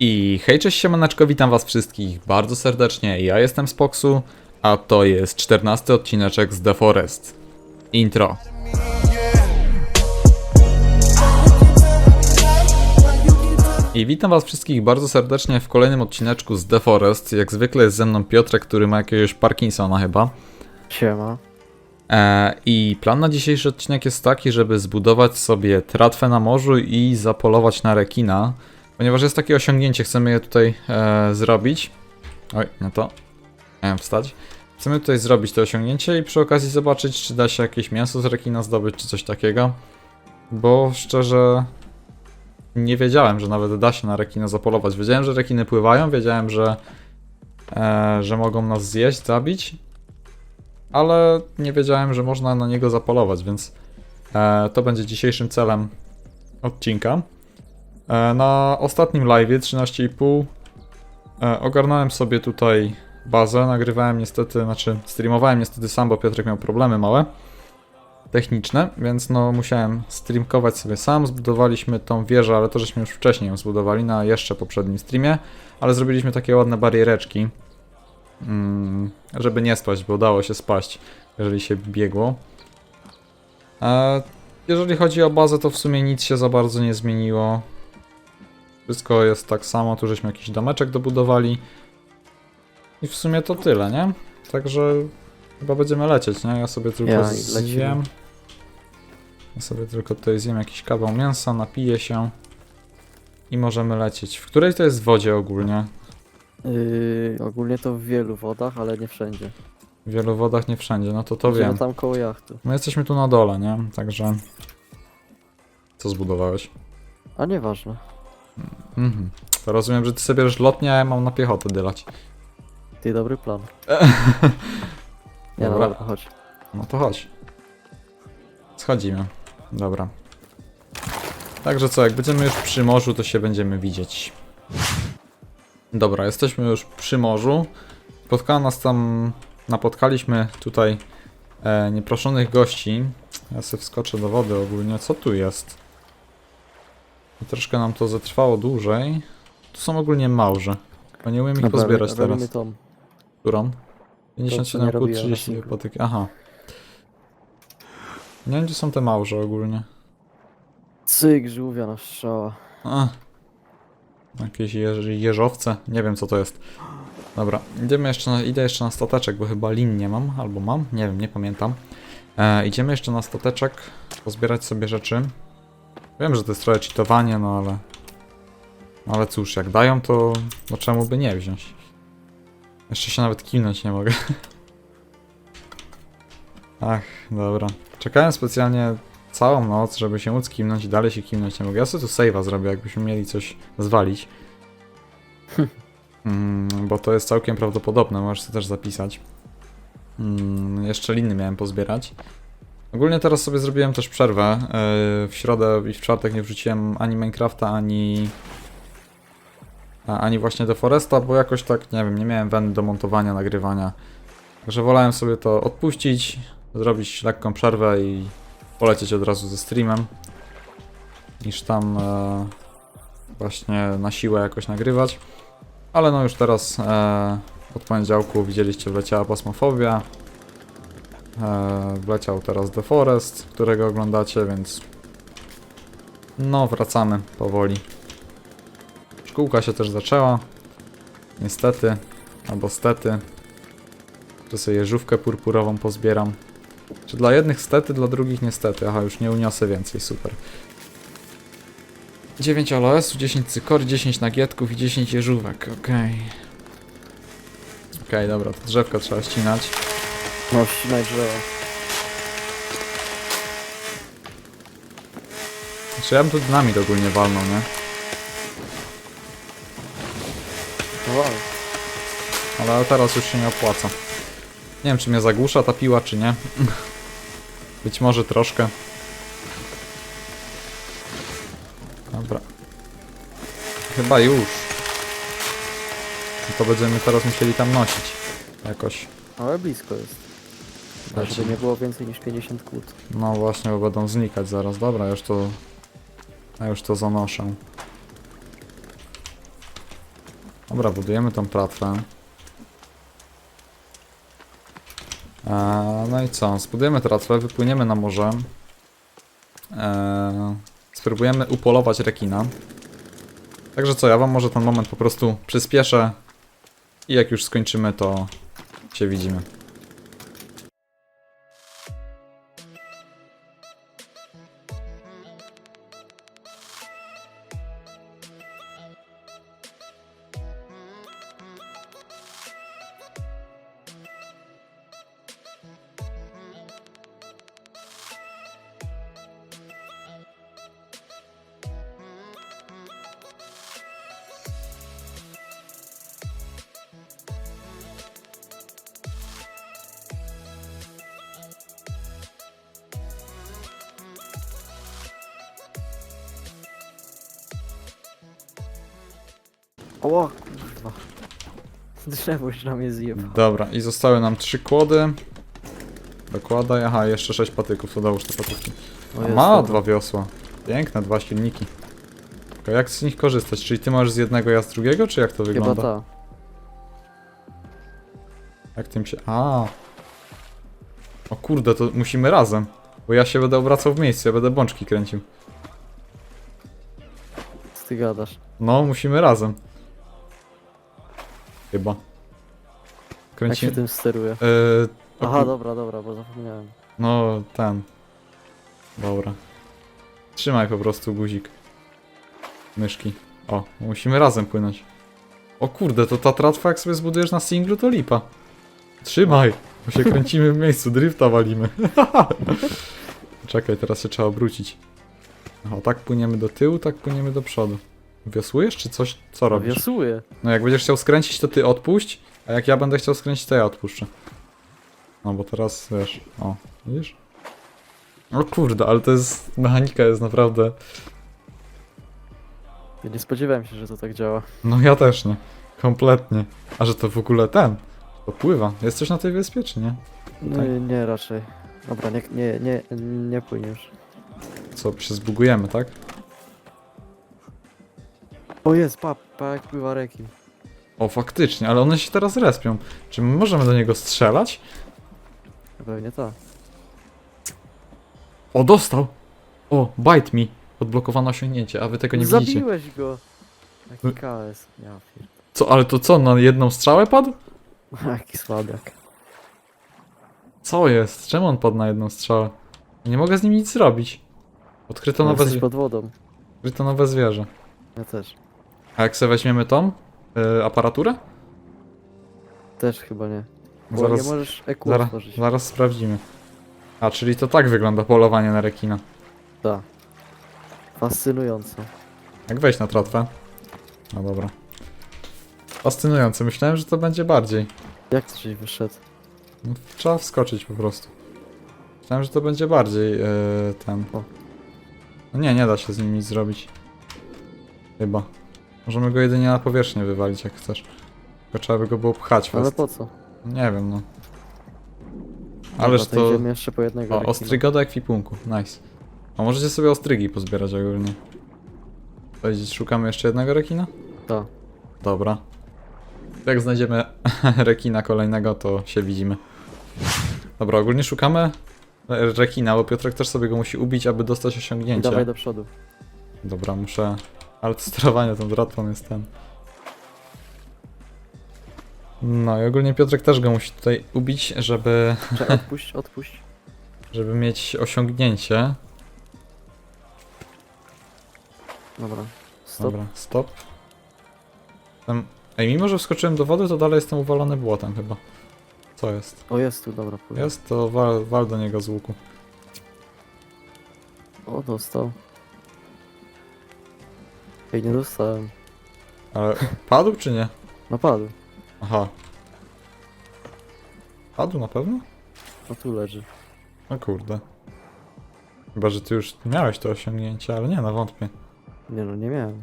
I hej, cześć siemaneczko, witam was wszystkich bardzo serdecznie, ja jestem Spoksu, a to jest 14 odcineczek z The Forest. Intro. I witam was wszystkich bardzo serdecznie w kolejnym odcineczku z The Forest. Jak zwykle jest ze mną Piotrek, który ma jakiegoś Parkinsona chyba. Siema. E, I plan na dzisiejszy odcinek jest taki, żeby zbudować sobie tratwę na morzu i zapolować na rekina. Ponieważ jest takie osiągnięcie, chcemy je tutaj e, zrobić. Oj, no to. Miałem wstać. Chcemy tutaj zrobić to osiągnięcie i przy okazji zobaczyć, czy da się jakieś mięso z rekina zdobyć, czy coś takiego. Bo szczerze nie wiedziałem, że nawet da się na rekina zapolować. Wiedziałem, że rekiny pływają, wiedziałem, że, e, że mogą nas zjeść, zabić, ale nie wiedziałem, że można na niego zapolować, więc e, to będzie dzisiejszym celem odcinka. E, na ostatnim live 13,5 e, ogarnąłem sobie tutaj bazę, nagrywałem niestety, znaczy streamowałem niestety sam, bo Piotrek miał problemy małe techniczne, więc no musiałem streamkować sobie sam, zbudowaliśmy tą wieżę, ale to żeśmy już wcześniej ją zbudowali na jeszcze poprzednim streamie, ale zrobiliśmy takie ładne bariereczki, mm, żeby nie spaść, bo dało się spaść, jeżeli się biegło. E, jeżeli chodzi o bazę, to w sumie nic się za bardzo nie zmieniło. Wszystko jest tak samo, tu żeśmy jakiś domeczek dobudowali. I w sumie to tyle, nie? Także chyba będziemy lecieć, nie? Ja sobie tylko Ja, i lecimy. zjem. Ja sobie tylko tutaj zjem jakiś kawał mięsa, napiję się. I możemy lecieć. W której to jest wodzie ogólnie? Yy, ogólnie to w wielu wodach, ale nie wszędzie. W wielu wodach, nie wszędzie, no to to Idziemy wiem. tam koło jachtu. My jesteśmy tu na dole, nie? Także... Co zbudowałeś? A nieważne. Mhm. To rozumiem, że ty sobie bierzesz lotnie, a ja mam na piechotę dylać. Ty dobry plan. Nie no Dobra. dobra, chodź. No to chodź. Schodzimy. Dobra. Także co, jak będziemy już przy morzu, to się będziemy widzieć. Dobra, jesteśmy już przy morzu. Spotkała nas tam... Napotkaliśmy tutaj e, nieproszonych gości. Ja sobie wskoczę do wody ogólnie. Co tu jest? I troszkę nam to zatrwało dłużej. Tu są ogólnie małże. Bo nie umiem ich Dobra, pozbierać ro- robimy teraz. tą. Którą? To, co nie 57 kłód, robiłem na 30 synku. potyk. Aha. Nie wiem, gdzie są te małże ogólnie. Cyk, żółwia na strzała. A. Jakieś jeż jeżowce. Nie wiem, co to jest. Dobra, idziemy jeszcze na, idę jeszcze na stateczek, bo chyba lin nie mam, albo mam, nie wiem, nie pamiętam. E, idziemy jeszcze na stateczek, pozbierać sobie rzeczy. Wiem, że to jest trochę cheatowanie, no ale... no Ale cóż, jak dają, to no czemu by nie wziąć? Jeszcze się nawet kiwnąć nie mogę. Ach, dobra. Czekałem specjalnie całą noc, żeby się móc kimnąć i dalej się kimnąć nie mogę. Ja sobie tu save'a zrobię, jakbyśmy mieli coś zwalić. Mm, bo to jest całkiem prawdopodobne, możesz sobie też zapisać. Mm, jeszcze liny miałem pozbierać. Ogólnie teraz sobie zrobiłem też przerwę. Yy, w środę i w czwartek nie wrzuciłem ani Minecrafta, ani ani właśnie do Foresta, bo jakoś tak, nie wiem, nie miałem weny do montowania, nagrywania. Także wolałem sobie to odpuścić, zrobić lekką przerwę i polecieć od razu ze streamem, niż tam e, właśnie na siłę jakoś nagrywać. Ale no już teraz e, od poniedziałku widzieliście wleciała pasmofobia. E, wleciał teraz The Forest, którego oglądacie, więc no wracamy powoli. Szkółka się też zaczęła. Niestety, albo stety. Że sobie jeżówkę purpurową pozbieram. Czy dla jednych stety, dla drugich niestety. Aha, już nie uniosę więcej, super. 9 aloesu, 10 cykory, 10 nagietków i 10 jeżówek, okej. Okej, dobra, to drzewka trzeba ścinać. No, ścinaj drzewa. Znaczy ja bym tu dynamit ogólnie walnął, nie? No, wow. Ale teraz już się nie opłaca. Nie wiem, czy mnie zagłusza ta piła, czy nie. Być może troszkę. Dobra. Chyba już. To będziemy teraz musieli tam nosić. Jakoś. Ale blisko jest. Żeby nie było więcej niż 50 kłód. No właśnie, bo będą znikać zaraz. Dobra, już to... Ja już to zanoszę. Dobra, budujemy tą tratwę. Eee, no i co? Zbudujemy tratwę, wypłyniemy na morze. Eee, spróbujemy upolować rekina. Także co, ja wam może ten moment po prostu przyspieszę. I jak już skończymy, to się widzimy. O, kurwa. Drzewo się na mnie zjebał. Dobra, i zostały nam trzy kłody. Dokładaj, aha, jeszcze sześć patyków, to dołóż te patyki. O, A jest, ma dobra. dwa wiosła. Piękne, dwa silniki. Tylko jak z nich korzystać? Czyli ty możesz z jednego, ja z drugiego, czy jak to Chyba wygląda? ta. Jak tym się... A. O kurde, to musimy razem. Bo ja się będę obracał w miejscu, ja będę bączki kręcił. Co ty gadasz? No, musimy razem. Chyba. Jak się Kręcimy... tym steruje? Yy, o Aha, dobra, dobra, bo zapomniałem. No, ten. Dobra. Trzymaj po prostu guzik. Myszki. O, musimy razem płynąć. O kurde, to ta tratwa jak sobie zbudujesz na singlu, to lipa. Trzymaj, bo się kręcimy w miejscu, drifta walimy. Czekaj, teraz się trzeba obrócić. O, tak płyniemy do tyłu, tak płyniemy do przodu. Wiosłujesz czy coś? Co No, robisz? wiosłuję. No jak będziesz chciał skręcić, to ty odpuść, a jak ja będę chciał skręcić, to ja odpuszczę. No bo teraz, wiesz, o, widzisz? O kurde, ale to jest, mechanika jest naprawdę, Ja nie spodziewałem się, że to tak działa. no ja też nie, kompletnie. A że to w ogóle ten, to pływa. Jest coś na tej wyspie, czy nie? Nie, Tak. nie raczej. Dobra, nie, nie, nie, nie płyniesz. Co, się zbugujemy, tak? O jest, pa, pa jak pływa rekin. O, faktycznie, ale one się teraz respią. Czy my możemy do niego strzelać? Pewnie tak. O, dostał! O, bite me. Odblokowano osiągnięcie, a wy tego nie widzicie. Zabiłeś go! Jaki KS. Ja. Co, ale to co, na jedną strzałę padł? Jaki słabiak. Co jest? Czemu on padł na jedną strzałę? Nie mogę z nim nic zrobić. Odkryto No, nowe, jesteś zwie- pod wodą. odkryto nowe zwierzę. Ja też. A jak sobie weźmiemy tą y, aparaturę? Też chyba nie. Bo Zaraz, nie możesz EQ zaraz, otworzyć. zaraz sprawdzimy. A, czyli to tak wygląda polowanie na rekina. Tak. Fascynująco. Jak wejść na tratwę? No dobra. Fascynujące. Myślałem, że to będzie bardziej. Jak to żeś wyszedł? No, trzeba wskoczyć po prostu. Myślałem, że to będzie bardziej yy, ten. O. No nie, nie da się z nim nic zrobić. Chyba. Możemy go jedynie na powierzchnię wywalić jak chcesz. Tylko trzeba by go było pchać Ale fest. po co? Nie wiem no. Ależ to... idziemy jeszcze po jednego O, rekina. do ekwipunku. Nice. A możecie sobie ostrygi pozbierać ogólnie. To idzie- szukamy jeszcze jednego rekina? Tak. Dobra. Jak znajdziemy rekina kolejnego, to się widzimy. Dobra, ogólnie szukamy re- rekina, bo Piotrek też sobie go musi ubić, aby dostać osiągnięcie. dawaj do przodu. Dobra, muszę... Ale to sterowanie tą dratwą jest ten... No i ogólnie Piotrek też go musi tutaj ubić, żeby, Czekaj, odpuść, odpuść. żeby mieć osiągnięcie. Dobra. Stop. Dobra, stop. Tam... Ej, mimo że wskoczyłem do wody, to dalej jestem uwalony błotem chyba. Co jest? O, jest tu, dobra. Jest, to wal, wal do niego z łuku. O, dostał. Ej, nie dostałem. Ale padł czy nie? No padł. Aha. Padł na pewno? No tu leży. O kurde. Chyba, że ty już miałeś to osiągnięcie, ale nie, no wątpię. Nie no, nie miałem.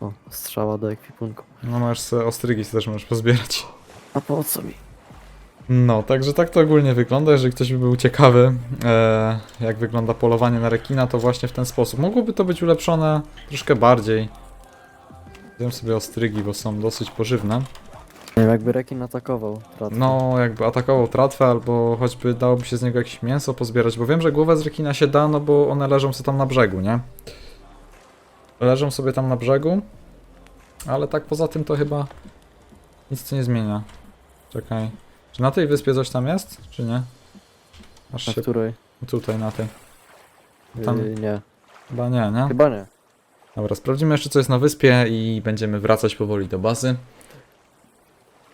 O, strzała do ekwipunku. No masz se ostrygi też możesz pozbierać. A po co mi? No, także tak to ogólnie wygląda. Jeżeli ktoś by był ciekawy, e, jak wygląda polowanie na rekina, to właśnie w ten sposób. Mogłoby to być ulepszone troszkę bardziej. Wiem sobie ostrygi, bo są dosyć pożywne. Nie wiem, jakby rekin atakował. tratwę. No, jakby atakował tratwę, albo choćby dałoby się z niego jakieś mięso pozbierać, bo wiem, że głowę z rekina się da, no bo one leżą sobie tam na brzegu, nie? Leżą sobie tam na brzegu, ale tak poza tym to chyba nic to nie zmienia. Czekaj. Czy na tej wyspie coś tam jest, czy nie? Aż Na się której? tutaj na tej. Tam- Yy, nie. Chyba nie, nie? Chyba nie. Dobra, sprawdzimy jeszcze co jest na wyspie i będziemy wracać powoli do bazy.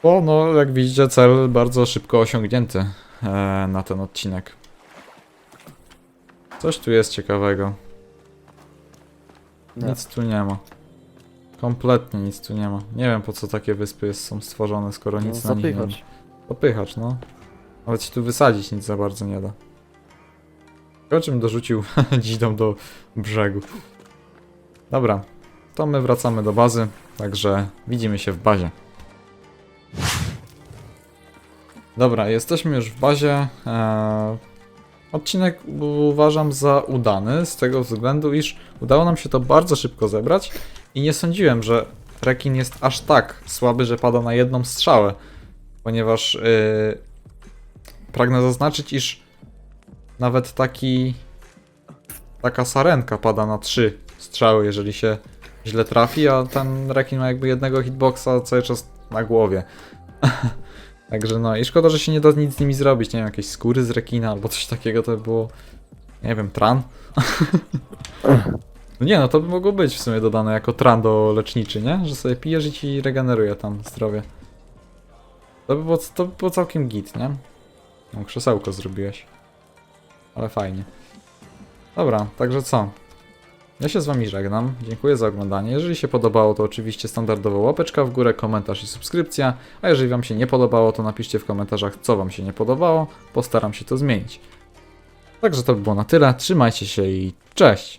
Bo no, jak widzicie, cel bardzo szybko osiągnięty e, na ten odcinek. Coś tu jest ciekawego. nie. Nic tu nie ma. Kompletnie nic tu nie ma. Nie wiem po co takie wyspy jest, są stworzone, skoro No, nic na nich nie ma. Popychacz, no. Ale ci tu wysadzić nic za bardzo nie da. O czym dorzucił dzidą do brzegu. Dobra, to my wracamy do bazy, także widzimy się w bazie. Dobra, jesteśmy już w bazie. Eee, odcinek uważam za udany, z tego względu, iż udało nam się to bardzo szybko zebrać i nie sądziłem, że rekin jest aż tak słaby, że pada na jedną strzałę ponieważ yy, pragnę zaznaczyć, iż nawet taki taka sarenka pada na trzy strzały, jeżeli się źle trafi, a ten rekin ma jakby jednego hitboxa cały czas na głowie. Także no i szkoda, że się nie da nic z nimi zrobić, nie wiem, jakieś skóry z rekina albo coś takiego, to by było, nie wiem, tran. No nie, no to by mogło być w sumie dodane jako tran do leczniczy, nie? Że sobie pijesz i ci regeneruje tam zdrowie. To by było, to by było całkiem git, nie? No, krzesełko zrobiłeś. Ale fajnie. Dobra, także co? Ja się z wami żegnam. Dziękuję za oglądanie. Jeżeli się podobało, to oczywiście standardowo łapeczka w górę, komentarz i subskrypcja. A jeżeli wam się nie podobało, to napiszcie w komentarzach, co wam się nie podobało. Postaram się to zmienić. Także to by było na tyle. Trzymajcie się i cześć!